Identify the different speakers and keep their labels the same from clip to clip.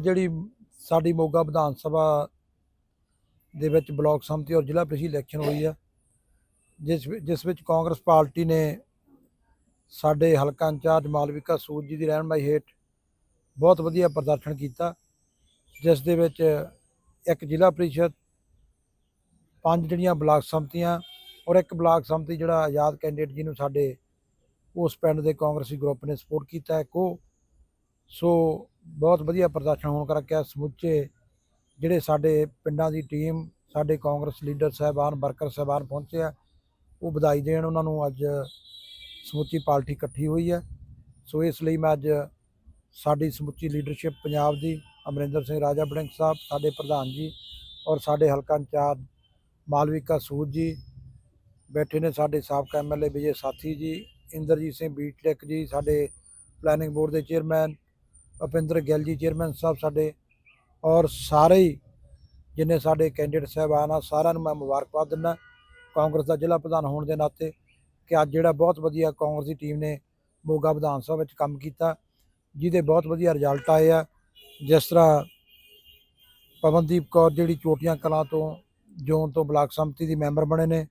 Speaker 1: ਅੱਜ ਜਿਹੜੀ ਸਾਡੀ ਮੋਗਾ ਵਿਧਾਨ ਸਭਾ ਦੇ ਵਿੱਚ ਬਲਾਕ ਸੰਮਤੀ ਔਰ ਜ਼ਿਲ੍ਹਾ ਪ੍ਰੀਸ਼ਦ ਇਲੈਕਸ਼ਨ ਹੋਈ ਆ, ਜਿਸ ਜਿਸ ਵਿੱਚ ਕਾਂਗਰਸ ਪਾਰਟੀ ਨੇ ਸਾਡੇ ਹਲਕਾ ਇੰਚਾਰਜ ਮਾਲਵਿਕਾ ਸੂਦ ਜੀ ਦੀ ਰਹਿਨਮਾਈ ਹੇਠ ਬਹੁਤ ਵਧੀਆ ਪ੍ਰਦਰਸ਼ਨ ਕੀਤਾ, ਜਿਸ ਦੇ ਵਿੱਚ ਇੱਕ ਜ਼ਿਲ੍ਹਾ ਪ੍ਰੀਸ਼ਦ, ਪੰਜ ਜਿਹੜੀਆਂ ਬਲਾਕ ਸੰਮਤੀਆਂ ਔਰ ਇੱਕ ਬਲਾਕ ਸੰਮਤੀ ਜਿਹੜਾ ਆਜ਼ਾਦ ਕੈਂਡੀਡੇਟ ਜੀ ਨੂੰ ਸਾਡੇ ਉਸ ਪਿੰਡ ਦੇ ਕਾਂਗਰਸੀ ਗਰੁੱਪ ਨੇ ਸਪੋਰਟ ਕੀਤਾ ਹੈ ਕੋ ਸੋ ਬਹੁਤ ਵਧੀਆ ਪ੍ਰਦਰਸ਼ਨ ਹੋਣ ਕਰਕੇ ਸਮੁੱਚੇ ਜਿਹੜੇ ਸਾਡੇ ਪਿੰਡਾਂ ਦੀ ਟੀਮ, ਸਾਡੇ ਕਾਂਗਰਸ ਲੀਡਰ ਸਾਹਿਬਾਨ, ਵਰਕਰ ਸਾਹਿਬਾਨ ਪਹੁੰਚੇ ਆ, ਉਹ ਵਧਾਈ ਦੇਣ ਉਹਨਾਂ ਨੂੰ ਅੱਜ ਸਮੁੱਚੀ ਪਾਰਟੀ ਇਕੱਠੀ ਹੋਈ ਹੈ। ਸੋ ਇਸ ਲਈ ਮੈਂ ਅੱਜ ਸਾਡੀ ਸਮੁੱਚੀ ਲੀਡਰਸ਼ਿਪ ਪੰਜਾਬ ਦੀ, ਅਮਰਿੰਦਰ ਸਿੰਘ ਰਾਜਾ ਬੜਿੰਗ ਸਾਹਿਬ, ਸਾਡੇ ਪ੍ਰਧਾਨ ਜੀ ਔਰ ਸਾਡੇ ਹਲਕਾ ਇੰਚਾਰਜ ਮਾਲਵਿਕਾ ਸੂਦ ਜੀ, ਬੈਠੇ ਨੇ ਸਾਡੇ ਸਾਬਕਾ ਐਮਐਲਏ ਵਿਜੇ ਸਾਥੀ ਜੀ, ਇੰਦਰਜੀਤ ਸਿੰਘ ਬੀਟਲੈਕ ਜੀ, ਸਾਡੇ ਪਲੈਨਿੰਗ ਬੋਰਡ ਦੇ ਚੇਅਰਮੈਨ ਭੁਪਿੰਦਰ ਗਿੱਲ ਜੀ, ਚੇਅਰਮੈਨ ਸਾਹਿਬ ਸਾਡੇ ਔਰ ਸਾਰੇ ਹੀ ਜਿੰਨੇ ਸਾਡੇ ਕੈਂਡੀਡੇਟ ਸਾਹਿਬਾਨ ਆ, ਸਾਰਿਆਂ ਨੂੰ ਮੈਂ ਮੁਬਾਰਕਬਾਦ ਦਿੰਦਾ। ਕਾਂਗਰਸ ਦਾ ਜ਼ਿਲ੍ਹਾ ਪ੍ਰਧਾਨ ਹੋਣ ਦੇ ਨਾਤੇ ਕਿ ਅੱਜ ਜਿਹੜਾ ਬਹੁਤ ਵਧੀਆ ਕਾਂਗਰਸ ਦੀ ਟੀਮ ਨੇ ਮੋਗਾ ਵਿਧਾਨ ਸਭਾ ਵਿੱਚ ਕੰਮ ਕੀਤਾ, ਜਿਹਦੇ ਬਹੁਤ ਵਧੀਆ ਰਿਜ਼ਲਟ ਆਏ ਆ। ਜਿਸ ਤਰ੍ਹਾਂ ਪਵਨਦੀਪ ਕੌਰ ਜਿਹੜੀ ਚੋਟੀਆਂ ਕਲਾਂ ਤੋਂ, ਜ਼ੋਨ ਤੋਂ ਬਲਾਕ ਸੰਮਤੀ ਦੀ ਮੈਂਬਰ ਬਣੇ ਨੇ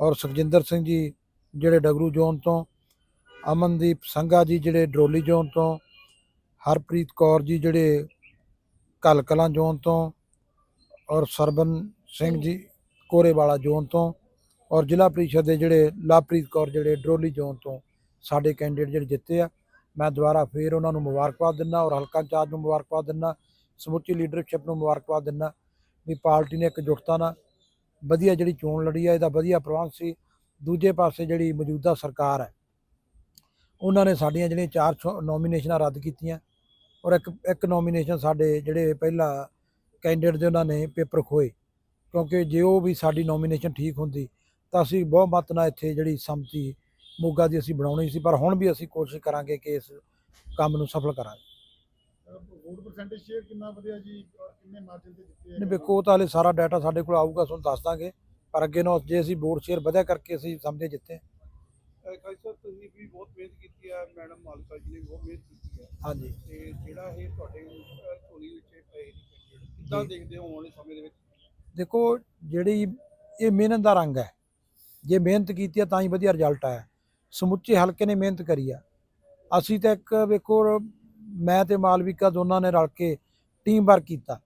Speaker 1: ਔਰ ਸੁਖਜਿੰਦਰ ਸਿੰਘ ਜੀ ਜਿਹੜੇ ਡਗਰੂ ਜ਼ੋਨ ਤੋਂ, ਅਮਨਦੀਪ ਸੰਘਾ ਜੀ ਜਿਹੜੇ ਡਰੋਲੀ ਜ਼ੋਨ ਤੋਂ ਹਰਪ੍ਰੀਤ ਕੌਰ ਜੀ ਜਿਹੜੇ ਕਲਕਲਾਂ ਜ਼ੋਨ ਤੋਂ ਔਰ ਸਰਬਨ ਸਿੰਘ ਜੀ ਕੋਰੇਵਾਲਾ ਜ਼ੋਨ ਤੋਂ ਔਰ ਜ਼ਿਲ੍ਹਾ ਪ੍ਰੀਸ਼ਦ ਦੇ ਜਿਹੜੇ ਲਵਪ੍ਰੀਤ ਕੌਰ ਜਿਹੜੇ ਡਰੋਲੀ ਜ਼ੋਨ ਤੋਂ ਸਾਡੇ ਕੈਂਡੀਡੇਟ ਜਿਹੜੇ ਜਿੱਤੇ ਆ, ਮੈਂ ਦੁਬਾਰਾ ਫੇਰ ਉਹਨਾਂ ਨੂੰ ਮੁਬਾਰਕਬਾਦ ਦਿੰਦਾ ਔਰ ਹਲਕਾ ਇੰਚਾਰਜ ਨੂੰ ਮੁਬਾਰਕਬਾਦ ਦਿੰਦਾ ਸਮੁੱਚੀ ਲੀਡਰਸ਼ਿਪ ਨੂੰ ਮੁਬਾਰਕਬਾਦ ਦਿੰਦਾ ਵੀ ਪਾਰਟੀ ਨੇ ਇਕਜੁੱਟਤਾ ਨਾਲ ਵਧੀਆ ਜਿਹੜੀ ਚੋਣ ਲੜੀ ਆ, ਇਹਦਾ ਵਧੀਆ ਪ੍ਰਬੰਧ ਸੀ। ਦੂਜੇ ਪਾਸੇ ਜਿਹੜੀ ਮੌਜੂਦਾ ਸਰਕਾਰ ਹੈ, ਉਹਨਾਂ ਨੇ ਸਾਡੀਆਂ ਜਿਹੜੀਆਂ ਚਾਰ ਨੋਮੀਨੇਸ਼ਨਾਂ ਰੱਦ ਕੀਤੀਆਂ। ਔਰ ਇੱਕ ਇੱਕ ਨੋਮੀਨੇਸ਼ਨ ਸਾਡੇ ਜਿਹੜੇ ਪਹਿਲਾ ਕੈਂਡੀਡੇਟ ਦੇ ਉਹਨਾਂ ਨੇ ਪੇਪਰ ਖੋਏ। ਕਿਉਂਕਿ ਜੇ ਉਹ ਵੀ ਸਾਡੀ ਨੋਮੀਨੇਸ਼ਨ ਠੀਕ ਹੁੰਦੀ ਤਾਂ ਅਸੀਂ ਬਹੁਮਤ ਨਾਲ ਇੱਥੇ ਜਿਹੜੀ ਸੰਮਤੀ ਮੋਗਾ ਦੀ ਅਸੀਂ ਬਣਾਉਣੀ ਸੀ ਪਰ ਹੁਣ ਵੀ ਅਸੀਂ ਕੋਸ਼ਿਸ਼ ਕਰਾਂਗੇ ਕਿ ਇਸ ਕੰਮ ਨੂੰ ਸਫਲ ਕਰਾਂਗੇ।
Speaker 2: ਵੋਟ ਪਰਸੈਂਟੇਜ ਸ਼ੇਅਰ ਕਿੰਨਾ ਵਧਿਆ ਜੀ? ਔਰ ਕਿੰਨੇ ਮਾਰਜਨ ਤੇ ਜਿੱਤੇ
Speaker 1: ਨਹੀਂ ਵੇਖੋ ਉਹ ਤਾਂ ਹਲੇ ਸਾਰਾ ਡਾਟਾ ਸਾਡੇ ਕੋਲ ਆਊਗਾ ਤੁਹਾਨੂੰ ਦੱਸ ਦਾਂਗੇ। ਪਰ ਅੱਗੇ ਨੂੰ ਜੇ ਅਸੀਂ ਵੋਟ ਸ਼ੇਅਰ ਵਧਿਆ ਕਰਕੇ ਅਸੀਂ ਸਮਝੇ ਜਿੱਤੇ।
Speaker 3: ਖਾਈ ਸਾਹਿਬ ਤੁਸੀਂ ਵੀ ਬਹੁਤ ਮਿਹਨਤ ਕੀਤੀ ਹੈ ਮੈਡਮ ਮਾਲਕਾ ਜੀ ਨੇ ਬਹੁਤ ਮਿਹਨਤ ਕੀਤੀ। ਹੈ
Speaker 1: ਹਾਂਜੀ।
Speaker 3: ਤੇ ਜਿਹੜਾ ਇਹ ਤੁਹਾਡੇ ਅਹ, ਝੋਲੀ ਵਿੱਚ ਇਹ ਪਏ ਨੇ candidate, ਕਿੱਦਾਂ
Speaker 1: ਜੀ।
Speaker 3: ਦੇਖਦੇ ਹੋ ਆਉਣ ਵਾਲੇ ਸਮੇਂ ਦੇ ਵਿੱਚ?
Speaker 1: ਦੇਖੋ ਜਿਹੜੀ ਇਹ ਮਿਹਨਤ ਦਾ ਰੰਗ ਹੈ ਜੇ ਮਿਹਨਤ ਕੀਤੀ ਹੈ ਤਾਂ ਹੀ ਵਧੀਆ ਰਿਜ਼ਲਟ ਆਇਆ। ਸਮੁੱਚੇ ਹਲਕੇ ਨੇ ਮਿਹਨਤ ਕਰੀ ਆ। ਅਸੀਂ ਤਾਂ ਇੱਕ ਵੇਖੋ ਮੈਂ ਤੇ ਮਾਲਵਿਕਾ ਦੋਨਾਂ ਨੇ ਰਲ ਕੇ ਟੀਮ ਵਰਕ ਕੀਤਾ।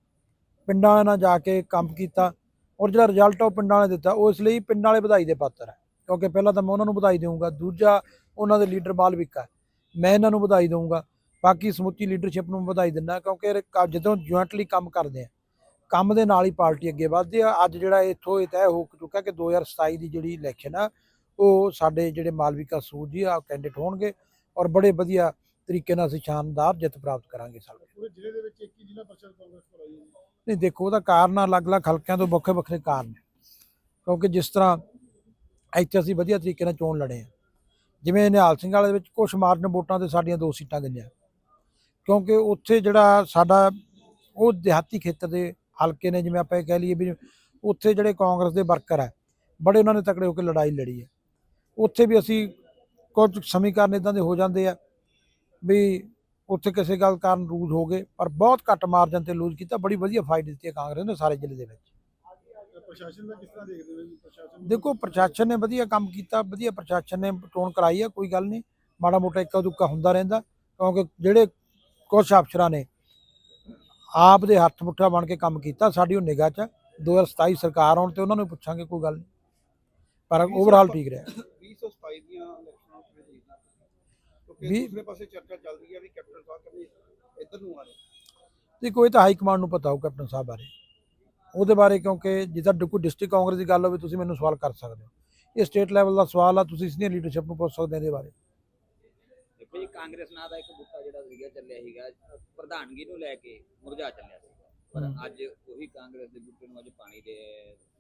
Speaker 1: ਪਿੰਡਾਂ ਵਾਲਿਆਂ ਨਾਲ ਜਾ ਕੇ ਕੰਮ ਕੀਤਾ ਔਰ ਜਿਹੜਾ ਰਿਜ਼ਲਟ ਉਹ ਪਿੰਡਾਂ ਵਾਲੇ ਦਿੱਤਾ। ਉਹ ਇਸ ਲਈ ਪਿੰਡਾਂ ਵਾਲੇ ਵਧਾਈ ਦੇ ਪਾਤਰ ਹੈ ਕਿਉਂਕਿ ਪਹਿਲਾਂ ਤਾਂ ਮੈਂ ਉਹਨਾਂ ਨੂੰ ਵਧਾਈ ਦੇਵਾਂਗਾ ਦੂਜਾ ਉਹਨਾਂ ਦੇ ਲੀਡਰ ਮਾਲਵਿਕਾ। ਹੈ। ਮੈਂ ਇਹਨਾਂ ਨੂੰ ਵਧਾਈ ਦੇਵਾਂਗਾ ਬਾਕੀ ਸਮੁੱਚੀ ਲੀਡਰਸ਼ਿਪ ਨੂੰ ਵਧਾਈ ਦਿੰਦਾ ਕਿਉਂਕਿ ਜਦੋਂ ਜੁਆਇੰਟਲੀ ਕੰਮ ਕਰਦੇ ਆ ਕੰਮ ਦੇ ਨਾਲ ਹੀ ਪਾਰਟੀ ਅੱਗੇ ਵੱਧਦੀ ਆ। ਅੱਜ ਜਿਹੜਾ ਇੱਥੋਂ ਇਹ ਤੈਅ ਹੋ ਚੁੱਕਾ ਕਿ 2027 ਦੀ ਜਿਹੜੀ ਇਲੈਕਸ਼ਨ ਆ ਉਹ ਸਾਡੇ ਜਿਹੜੇ ਮਾਲਵਿਕਾ ਸੂਦ ਜੀ ਆ ਕੈਂਡੀਡੇਟ ਹੋਣਗੇ ਔਰ ਬੜੇ ਵਧੀਆ ਤਰੀਕੇ ਨਾਲ ਅਸੀਂ ਸ਼ਾਨਦਾਰ ਜਿੱਤ ਪ੍ਰਾਪਤ ਕਰਾਂਗੇ ਸਾਲ।
Speaker 2: ਪੂਰੇ ਜ਼ਿਲ੍ਹੇ ਦੇ ਵਿੱਚ ਇੱਕ ਹੀ ਜ਼ਿਲ੍ਹਾ ਪਰਿਸ਼ਦ ਕਾਂਗਰਸ ਕੋਲ ਆਈ ਹੈ। ਜੀ।
Speaker 1: ਨਹੀਂ ਦੇਖੋ ਉਹਦਾ ਕਾਰਨ ਅਲੱਗ-ਅਲੱਗ ਹਲਕਿਆਂ ਤੋਂ ਵੱਖਰੇ ਵੱਖਰੇ ਕਾਰਨ ਨੇ ਕਿਉਂਕਿ ਜਿਸ ਤਰ੍ਹਾਂ ਇੱਥੇ ਅਸੀਂ ਵਧੀਆ ਤਰੀਕੇ ਨਾਲ ਚੋਣ ਲੜੇ ਆ। ਜਿਵੇਂ ਨਿਹਾਲ ਸਿੰਘ ਵਾਲੇ ਵਿੱਚ ਕੁਝ ਮਾਰਨ ਵੋਟਾਂ ਤੇ ਸਾਡੀਆਂ ਦੋ ਸੀਟਾਂ ਗਈਆਂ ਕਿਉਂਕਿ ਉੱਥੇ ਜਿਹੜਾ ਸਾਡਾ ਉਹ ਦਿਹਾਤੀ ਖੇਤਰ ਦੇ ਹਲਕੇ ਨੇ ਜਿਵੇਂ ਆਪਾਂ ਇਹ ਕਹਿ ਲਈਏ ਵੀ ਉੱਥੇ ਜਿਹੜੇ ਕਾਂਗਰਸ ਦੇ ਵਰਕਰ ਹੈ ਬੜੇ ਉਹਨਾਂ ਨੇ ਤਕੜੇ ਹੋ ਕੇ ਲੜਾਈ ਲੜੀ ਹੈ। ਉੱਥੇ ਵੀ ਅਸੀਂ ਕੁਝ ਸਮੀਕਰਨ ਇਦਾਂ ਦੇ ਹੋ ਜਾਂਦੇ ਆ ਵੀ ਉੱਥੇ ਕਿਸੇ ਗੱਲ ਕਾਰਨ ਲੂਜ਼ ਹੋ ਗਏ ਪਰ ਬਹੁਤ ਘੱਟ ਮਾਰਜਨ ਤੇ ਲੂਜ਼ ਕੀਤਾ ਬੜੀ ਵਧੀਆ ਫਾਈਟ ਦਿੱਤੀ ਹੈ ਕਾਂਗਰਸ ਨੇ ਸਾਰੇ ਜ਼ਿਲ੍ਹੇ ਦੇ ਵਿੱਚ।
Speaker 2: ਤੇ ਪ੍ਰਸ਼ਾਸਨ ਦਾ ਕਿਸ ਤਰ੍ਹਾਂ ਦੇਖਦੇ ਹੋ ਜੀ? ਪ੍ਰਸ਼ਾਸਨ ਨੂੰ
Speaker 1: ਦੇਖੋ ਪ੍ਰਸ਼ਾਸਨ ਨੇ ਵਧੀਆ ਕੰਮ ਕੀਤਾ ਵਧੀਆ ਪ੍ਰਸ਼ਾਸਨ ਨੇ ਚੋਣ ਕਰਾਈ ਹੈ ਕੋਈ ਗੱਲ ਨਹੀਂ। ਮਾੜਾ ਮੋਟਾ ਇੱਕਾ ਦੁੱਕਾ ਹੁੰਦਾ ਰਹਿੰਦਾ ਕਿਉਂਕਿ ਜਿਹੜੇ ਕੁਝ ਅਫਸਰਾਂ ਨੇ ਆਪ ਦੇ ਹੱਥ ਮੁੱਠਾ ਬਣ ਕੇ ਕੰਮ ਕੀਤਾ ਸਾਡੀ ਉਹ ਨਿਗਾਹ 'ਚ ਹੈ। 2027 ਸਰਕਾਰ ਆਉਣ ਤੇ ਉਹਨਾਂ ਨੂੰ ਪੁੱਛਾਂਗੇ ਕੋਈ ਗੱਲ ਨਹੀਂ। ਪਰ ਓਵਰਆਲ ਠੀਕ ਰਿਹਾ।
Speaker 3: 2027 ਦੀਆਂ ਇਲੈਕਸ਼ਨਾਂ ਕਿਵੇਂ ਦੇਖਦੇ ਹੋ ਕਿਉਂਕਿ
Speaker 1: ਵੀਹ-
Speaker 3: ਦੂਸਰੇ ਪਾਸੇ ਚਰਚਾ ਚੱਲ ਰਹੀ ਹੈ ਵੀ ਕੈਪਟਨ ਸਾਹਿਬ ਕਹਿੰਦੇ ਇੱਧਰ ਨੂੰ ਆ ਰਹੇ।
Speaker 1: ਤੇ ਕੋਈ ਤਾਂ ਹਾਈ ਕਮਾਂਡ ਨੂੰ ਪਤਾ ਹੋਊ ਕੈਪਟਨ ਸਾਹਿਬ ਬਾਰੇ। ਉਹਦੇ ਬਾਰੇ ਕਿਉਂਕਿ ਜਿੱਦਾਂ ਕੋਈ ਡਿਸਟ੍ਰਿਕਟ ਕਾਂਗਰਸ ਦੀ ਗੱਲ ਹੋਵੇ ਤੁਸੀਂ ਮੈਨੂੰ ਸਵਾਲ ਕਰ ਸਕਦੇ ਹੋ। ਇਹ ਸਟੇਟ ਲੈਵਲ ਦਾ ਸਵਾਲ ਆ ਤੁਸੀਂ ਸੀਨੀਅਰ ਲੀਡਰਸ਼ਿਪ ਨੂੰ ਪੁੱਛ ਸਕਦੇ ਹੋ ਇਹਦੇ ਬਾਰੇ।
Speaker 4: ਜੀ ਕਾਂਗਰਸ ਨਾਂ ਦਾ ਇੱਕ ਬੁੱਕਾ ਜਿਹੜਾ ਸੀਗਾ ਚੱਲਿਆ ਸੀਗਾ ਪ੍ਰਧਾਨਗੀ ਨੂੰ ਲੈ ਕੇ ਮੁਰਝਾ ਚੱਲਿਆ ਸੀ ਪਰ। ਅੱਜ ਉਹੀ ਕਾਂਗਰਸ ਦੇ ਬੁੱਕੇ ਨੂੰ ਅੱਜ ਪਾਣੀ ਦੇ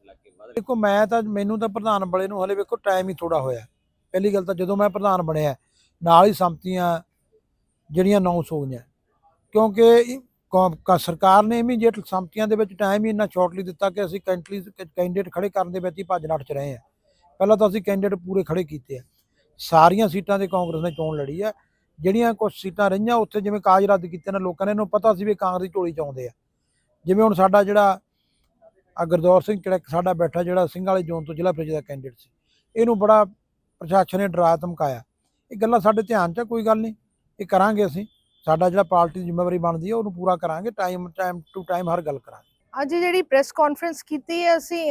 Speaker 4: ਲੱਗੇ ਵਧ ਰਿਹਾ।
Speaker 1: ਦੇਖੋ ਮੈਂ ਤਾਂ ਮੈਨੂੰ ਤਾਂ ਪ੍ਰਧਾਨ ਬਣੇ ਨੂੰ ਹਲੇ ਵੇਖੋ ਟਾਈਮ ਹੀ ਥੋੜਾ ਹੋਇਆ। ਪਹਿਲੀ ਗੱਲ ਤਾਂ ਜਦੋਂ ਮੈਂ ਪ੍ਰਧਾਨ ਬਣਿਆ ਨਾਲ ਹੀ ਸੰਮਤੀਆਂ ਜਿਹੜੀਆਂ ਅਨਾਉਂਸ ਹੋ ਗਈਆਂ। ਕਿਉਂਕਿ ਸਰਕਾਰ ਨੇ ਇਮੀਡੀਏਟ ਸੰਮਤੀਆਂ ਦੇ ਵਿੱਚ ਟਾਈਮ ਹੀ ਇੰਨਾ ਸ਼ਾਰਟਲੀ ਦਿੱਤਾ ਕਿ ਅਸੀਂ ਕੈਂਟਲੀ ਕੈਂਡੀਡੇਟ ਖੜੇ ਕਰਨ ਦੇ ਵਿੱਚ ਹੀ ਭੱਜ ਨੱਠ ਚ ਰਹੇ ਆ ਪਹਿਲਾਂ ਤਾਂ ਅਸੀਂ ਕੈਂਡੀਡੇਟ ਪੂਰੇ ਖੜੇ ਕੀਤੇ ਆ। ਸਾਰੀਆਂ ਸੀਟਾਂ ਤੇ ਕਾਂਗਰਸ ਨੇ ਚੋਣ ਲੜੀ ਹੈ ਜਿਹੜੀਆਂ ਕੁਝ ਸੀਟਾਂ ਰਹੀਆਂ, ਉੱਥੇ ਜਿਵੇਂ ਕਾਜ ਰੱਦ ਕੀਤੇ ਨੇ ਲੋਕਾਂ ਨੇ, ਇਹਨੂੰ ਪਤਾ ਸੀ ਵੀ ਕਾਂਗਰਸ ਝੋਲੀ ਚ ਆਉਂਦੇ ਆ। ਜਿਵੇਂ ਹੁਣ ਸਾਡਾ ਜਿਹੜਾ ਆ ਸਿੰਘ ਚੜਕ ਸਾਡਾ ਬੈਠਾ, ਜਿਹੜਾ ਸਿੰਘ ਵਾਲੇ ਜ਼ੋਨ ਤੋਂ ਜ਼ਿਲ੍ਹਾ ਪ੍ਰੀਸ਼ਦ ਦਾ ਕੈਂਡੀਡੇਟ ਸੀ, ਇਹਨੂੰ ਬੜਾ ਪ੍ਰਸ਼ਾਸਨ ਨੇ ਡਰਾ ਧਮਕਾਇਆ। ਇਹ ਗੱਲਾਂ ਸਾਡੇ ਧਿਆਨ 'ਚ ਕੋਈ ਗੱਲ ਨਹੀਂ, ਇਹ ਕਰਾਂਗੇ ਅਸੀਂ। ਸਾਡਾ ਜਿਹੜਾ ਪਾਰਟੀ ਦੀ ਜ਼ਿੰਮੇਵਾਰੀ ਬਣਦੀ ਹੈ ਉਹਨੂੰ ਪੂਰਾ ਕਰਾਂਗੇ ਟਾਈਮ ਟਾਈਮ ਟੂ ਟਾਈਮ ਹਰ ਗੱਲ ਕਰਾਂਗੇ।
Speaker 5: ਅੱਜ ਜਿਹੜੀ ਪ੍ਰੈਸ ਕਾਨਫਰੰਸ ਕੀਤੀ ਹੈ, ਅਸੀਂ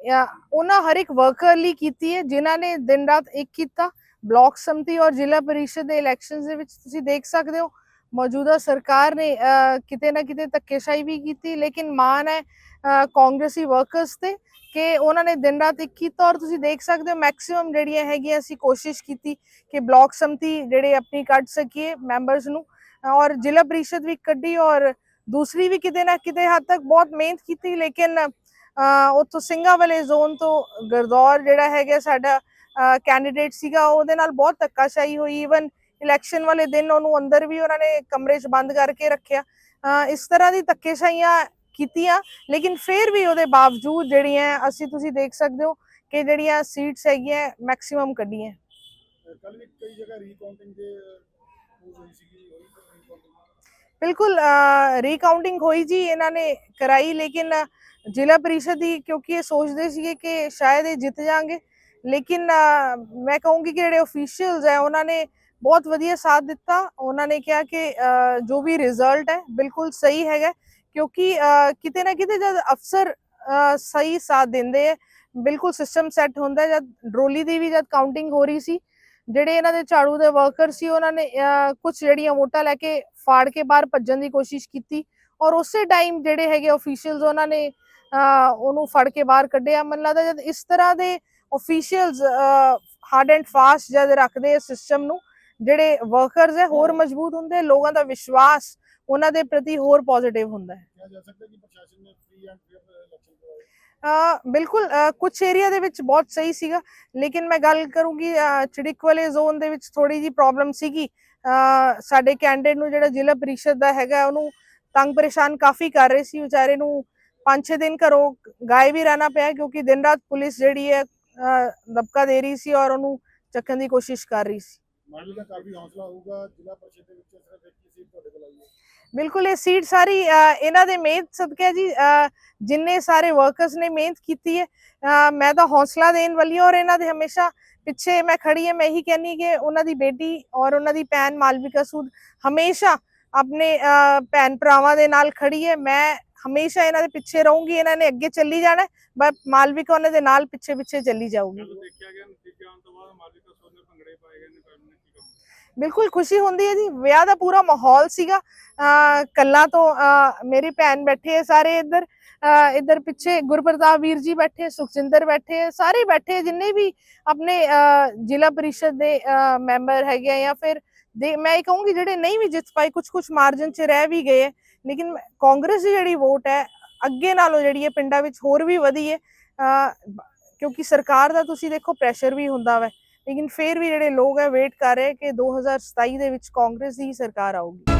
Speaker 5: ਉਹਨਾਂ ਹਰ ਇੱਕ ਵਰਕਰ ਲਈ ਕੀਤੀ ਹੈ, ਜਿਨ੍ਹਾਂ ਨੇ ਦਿਨ ਰਾਤ ਇੱਕ ਕੀਤਾ, ਬਲਾਕ ਸਮਤੀ ਔਰ ਜ਼ਿਲ੍ਹਾ ਪਰਿਸ਼ਦ ਦੇ ਇਲੈਕਸ਼ਨਸ ਦੇ ਵਿੱਚ ਤੁਸੀਂ ਦੇਖ ਸਕਦੇ ਹੋ, ਮੌਜੂਦਾ ਸਰਕਾਰ ਨੇ ਕਿਤੇ ਨਾ ਕਿਤੇ ਧੱਕੇਸ਼ਾਹੀ ਵੀ ਕੀਤੀ, ਲੇਕਿਨ ਮਾਨ ਹੈ ਕਾਂਗਰਸੀ ਵਰਕਰਸ ਤੇ ਕਿ ਉਹਨਾਂ ਨੇ ਦਿਨ ਰਾਤ ਇੱਕ ਕੀਤਾ ਔਰ ਤੁਸੀਂ ਦੇਖ ਸਕਦੇ ਹੋ ਮੈਕਸਿਮਮ ਜਿਹੜੀਆਂ ਹੈਗੀਆਂ ਅਸੀਂ ਕੋਸ਼ਿਸ਼ ਕੀਤੀ ਕਿ ਬਲਾਕ ਸੰਮਤੀ ਜਿਹੜੇ ਆਪਣੀ ਕੱਢ ਸਕੀਏ ਮੈਂਬਰਸ ਨੂੰ, ਔਰ ਜ਼ਿਲ੍ਹਾ ਪਰਿਸ਼ਦ ਵੀ ਕੱਢੀ ਔਰ ਦੂਸਰੀ ਵੀ ਕਿਤੇ ਨਾ ਕਿਤੇ ਹੱਦ ਤੱਕ ਬਹੁਤ ਮਿਹਨਤ ਕੀਤੀ, ਲੇਕਿਨ ਉੱਥੋਂ ਸਿੰਘਾਂ ਵਾਲੇ ਜ਼ੋਨ ਤੋਂ ਗਰਦੌਰ ਜਿਹੜਾ ਹੈਗਾ ਸਾਡਾ ਕੈਂਡੀਡੇਟ ਸੀਗਾ, ਉਹਦੇ ਨਾਲ ਬਹੁਤ ਧੱਕਾਸ਼ਾਹੀ ਹੋਈ। ਈਵਨ ਇਲੈਕਸ਼ਨ ਵਾਲੇ ਦਿਨ ਉਹਨੂੰ ਅੰਦਰ ਵੀ ਉਹਨਾਂ ਨੇ ਕਮਰੇ 'ਚ ਬੰਦ ਕਰਕੇ ਰੱਖਿਆ। ਇਸ ਤਰ੍ਹਾਂ ਦੀ ਧੱਕੇਸ਼ਾਹੀਆਂ ਕੀਤੀਆਂ, ਲੇਕਿਨ ਫਿਰ ਵੀ ਉਹਦੇ ਬਾਵਜੂਦ ਜਿਹੜੀਆਂ, ਅਸੀਂ ਤੁਸੀਂ ਦੇਖ ਸਕਦੇ ਹੋ ਕਿ ਜਿਹੜੀਆਂ ਸੀਟਸ ਹੈਗੀਆਂ ਮੈਕਸਿਮਮ ਕੱਢੀਆਂ।
Speaker 2: ਕੱਲ ਵੀ ਕਈ ਜਗ੍ਹਾ ਰੀਕਾਊਂਟਿੰਗ ਦੇ ਹੋਈ ਸੀਗੀ
Speaker 5: ਬਿਲਕੁਲ ਰੀਕਾਊਂਟਿੰਗ ਹੋਈ ਜੀ ਇਹਨਾਂ ਨੇ ਕਰਾਈ ਲੇਕਿਨ ਜ਼ਿਲ੍ਹਾ ਪਰਿਸ਼ਦ ਹੀ ਕਿਉਂਕਿ ਇਹ ਸੋਚਦੇ ਸੀਗੇ ਕਿ ਸ਼ਾਇਦ ਇਹ ਜਿੱਤ ਜਾਣਗੇ ਲੇਕਿਨ ਮੈਂ ਕਹੂੰਗੀ ਕਿ ਜਿਹੜੇ ਅਫੀਸ਼ੀਅਲਸ ਹੈ ਉਹਨਾਂ ਨੇ ਬਹੁਤ ਵਧੀਆ ਸਾਥ ਦਿੱਤਾ ਉਹਨਾਂ ਨੇ ਕਿਹਾ ਕਿ ਜੋ ਵੀ ਰਿਜ਼ਲਟ ਹੈ ਬਿਲਕੁਲ ਸਹੀ ਹੈਗਾ ਕਿਉਂਕਿ ਕਿਤੇ ਨਾ ਕਿਤੇ ਜਦ ਅਫਸਰ ਸਹੀ ਸਾਥ ਦਿੰਦੇ ਹੈ ਬਿਲਕੁਲ ਸਿਸਟਮ ਸੈੱਟ ਹੁੰਦਾ ਜਦ ਡਰੋਲੀ ਦੀ ਵੀ ਜਦ ਕਾਊਂਟਿੰਗ ਹੋ ਰਹੀ ਸੀ ਜਿਹੜੇ ਇਹਨਾਂ ਦੇ ਝਾੜੂ ਦੇ ਵਰਕਰ ਸੀ ਉਹਨਾਂ ਨੇ ਕੁਝ ਜਿਹੜੀਆਂ ਵੋਟਾਂ ਲੈ ਕੇ ਫਾੜ ਕੇ ਬਾਹਰ ਭੱਜਣ ਦੀ ਕੋਸ਼ਿਸ਼ ਕੀਤੀ ਔਰ ਉਸੇ ਟਾਈਮ ਜਿਹੜੇ ਹੈਗੇ ਅਫੀਸ਼ੀਅਲਸ ਉਹਨਾਂ ਨੇ ਅਹ, ਉਹਨੂੰ ਫੜ ਕੇ ਬਾਹਰ ਕੱਢਿਆ। ਮੈਨੂੰ ਲੱਗਦਾ ਜਦ ਇਸ ਤਰ੍ਹਾਂ ਦੇ ਅਫੀਸ਼ੀਅਲਸ ਹਾਰਡ ਐਂਡ ਫਾਸਟ ਜਦ ਰੱਖਦੇ ਸਿਸਟਮ ਨੂੰ ਜਿਹੜੇ ਵਰਕਰਸ ਹੈ ਹੋਰ ਮਜ਼ਬੂਤ ਹੁੰਦੇ ਲੋਕਾਂ ਦਾ ਵਿਸ਼ਵਾਸ ਉਹਨਾਂ ਦੇ ਪ੍ਰਤੀ ਹੋਰ ਪੋਜ਼ਿਟਿਵ ਹੁੰਦਾ ਹੈ।
Speaker 2: ਕਿਹਾ ਜਾ ਸਕਦਾ ਕਿ ਪ੍ਰਸ਼ਾਸਨ ਨੇ ਫ੍ਰੀ ਐਂਡ ਫੇਅਰ ਇਲੈਕਸ਼ਨ ਕਰਵਾਏ।
Speaker 5: ਅ, ਬਿਲਕੁਲ ਕੁਛ ਏਰੀਆ ਦੇ ਵਿੱਚ ਬਹੁਤ ਸਹੀ ਸੀਗਾ ਲੇਕਿਨ ਮੈਂ ਗੱਲ ਕਰੂੰਗੀ ਚਿੜਿਕ ਵਾਲੇ ਜ਼ੋਨ ਦੇ ਵਿੱਚ ਥੋੜੀ ਜੀ ਪ੍ਰੋਬਲਮ ਸੀਗੀ। ਸਾਡੇ ਕੈਂਡੀਡੇਟ ਨੂੰ ਜਿਹੜਾ ਜ਼ਿਲ੍ਹਾ ਪਰਿਸ਼ਦ ਦਾ ਹੈਗਾ ਉਹਨੂੰ ਤੰਗ ਪਰੇਸ਼ਾਨ ਕਾਫੀ ਕਰ ਰਹੇ ਸੀ। ਵਿਚਾਰੇ ਨੂੰ 5-6 ਦਿਨ ਘਰੋਂ ਗਾਇਬ ਵੀ ਰਹਿਣਾ ਪਿਆ ਕਿਉਂਕਿ ਦਿਨ ਰਾਤ ਪੁਲਿਸ ਜਿਹੜੀ ਹੈ ਦਬਕਾ ਦੇ ਰਹੀ ਸੀ ਔਰ ਉਹਨੂੰ ਚੱਕਣ ਦੀ ਕੋਸ਼ਿਸ਼ ਕਰ ਰਹੀ ਸੀ।
Speaker 2: ਮੰਨ ਲਓ ਕਾਫੀ ਹੌਸਲਾ ਹੋਊਗਾ ਜ਼ਿਲ੍ਹਾ ਪਰਿਸ਼ਦ ਦੇ ਵਿੱਚ ਸਿਰਫ ਇੱਕ ਹੀ ਸੀਟ ਤੁਹਾਡੇ ਕੋਲ ਆਈ ਹੈ
Speaker 5: ਬਿਲਕੁਲ, ਇਹ ਸੀਟ ਸਾਰੀ ਇਹਨਾਂ ਦੇ ਮਿਹਨਤ ਸਦਕੇ ਜੀ ਜਿੰਨੇ ਸਾਰੇ ਵਰਕਰਸ ਨੇ ਮਿਹਨਤ ਕੀਤੀ ਹੈ ਮੈਂ ਤਾਂ ਹੌਸਲਾ ਦੇਣ ਵਾਲੀ ਹਾਂ ਔਰ ਇਹਨਾਂ ਦੇ ਹਮੇਸ਼ਾ ਪਿੱਛੇ ਮੈਂ ਖੜੀ ਹਾਂ, ਮੈਂ ਇਹੀ ਕਹਿੰਨੀ ਕਿ ਉਹਨਾਂ ਦੀ ਬੇਟੀ ਔਰ ਉਹਨਾਂ ਦੀ ਭੈਣ ਮਾਲਵਿਕਾ ਸੂਦ ਹਮੇਸ਼ਾ ਆਪਣੇ ਭੈਣ ਭਰਾਵਾਂ ਦੇ ਨਾਲ ਖੜੀ ਹੈ, ਮੈਂ ਹਮੇਸ਼ਾ ਇਹਨਾਂ ਦੇ ਪਿੱਛੇ ਰਹੂੰਗੀ, ਇਹਨਾਂ ਨੇ ਅੱਗੇ ਚੱਲੀ ਜਾਣਾ ਬਟ ਮਾਲਵਿਕਾ ਉਹਨਾਂ ਦੇ ਨਾਲ ਪਿੱਛੇ ਪਿੱਛੇ ਚੱਲੀ ਜਾਊਗੀ।
Speaker 3: ਦੇਖਿਆ ਗਿਆ ਨਤੀਜਾ ਆਉਣ ਤੋਂ ਬਾਅਦ ਮਾਲਿਕਾ ਸੋਨ ਨੇ ਭੰਗੜੇ ਪਾਏ ਗਏ ਨੇ
Speaker 5: ਬਿਲਕੁਲ ਖੁਸ਼ੀ ਹੁੰਦੀ ਹੈ ਜੀ। ਵਿਆਹ ਦਾ ਪੂਰਾ ਮਾਹੌਲ ਸੀਗਾ। ਅਹ ਕੱਲਾ ਤੋਂ ਮੇਰੀ ਭੈਣ ਬੈਠੇ ਹੈ ਸਾਰੇ ਇੱਧਰ। ਇੱਧਰ ਪਿੱਛੇ ਗੁਰਪ੍ਰਤਾਪ ਵੀਰ ਜੀ ਬੈਠੇ ਸੁਖਜਿੰਦਰ ਬੈਠੇ ਹੈ, ਸਾਰੇ ਬੈਠੇ ਜਿੰਨੇ ਵੀ ਆਪਣੇ ਜ਼ਿਲ੍ਹਾ ਪਰਿਸ਼ਦ ਦੇ ਮੈਂਬਰ ਹੈਗੇ ਆ ਜਾਂ ਫਿਰ ਦੇ ਮੈਂ ਇਹ ਕਹੂੰਗੀ ਜਿਹੜੇ ਨਹੀਂ ਵੀ ਜਿੱਤ ਪਾਈ ਕੁਝ ਕੁਝ ਮਾਰਜਨ 'ਚ ਰਹਿ ਵੀ ਗਏ ਹੈ ਲੇਕਿਨ ਕਾਂਗਰਸ ਦੀ ਜਿਹੜੀ ਵੋਟ ਹੈ ਅੱਗੇ ਨਾਲੋਂ ਜਿਹੜੀ ਹੈ ਪਿੰਡਾਂ ਵਿੱਚ ਹੋਰ ਵੀ ਵਧੀ ਹੈ। ਕਿਉਂਕਿ ਸਰਕਾਰ ਦਾ ਤੁਸੀਂ ਦੇਖੋ ਪ੍ਰੈਸ਼ਰ ਵੀ ਹੁੰਦਾ ਵੈ। ਲੇਕਿਨ ਫਿਰ ਵੀ ਜਿਹੜੇ ਲੋਕ ਹੈ ਵੇਟ ਕਰ ਰਹੇ ਕਿ 2027 ਦੇ ਵਿੱਚ ਕਾਂਗਰਸ ਦੀ ਹੀ ਸਰਕਾਰ ਆਊਗੀ।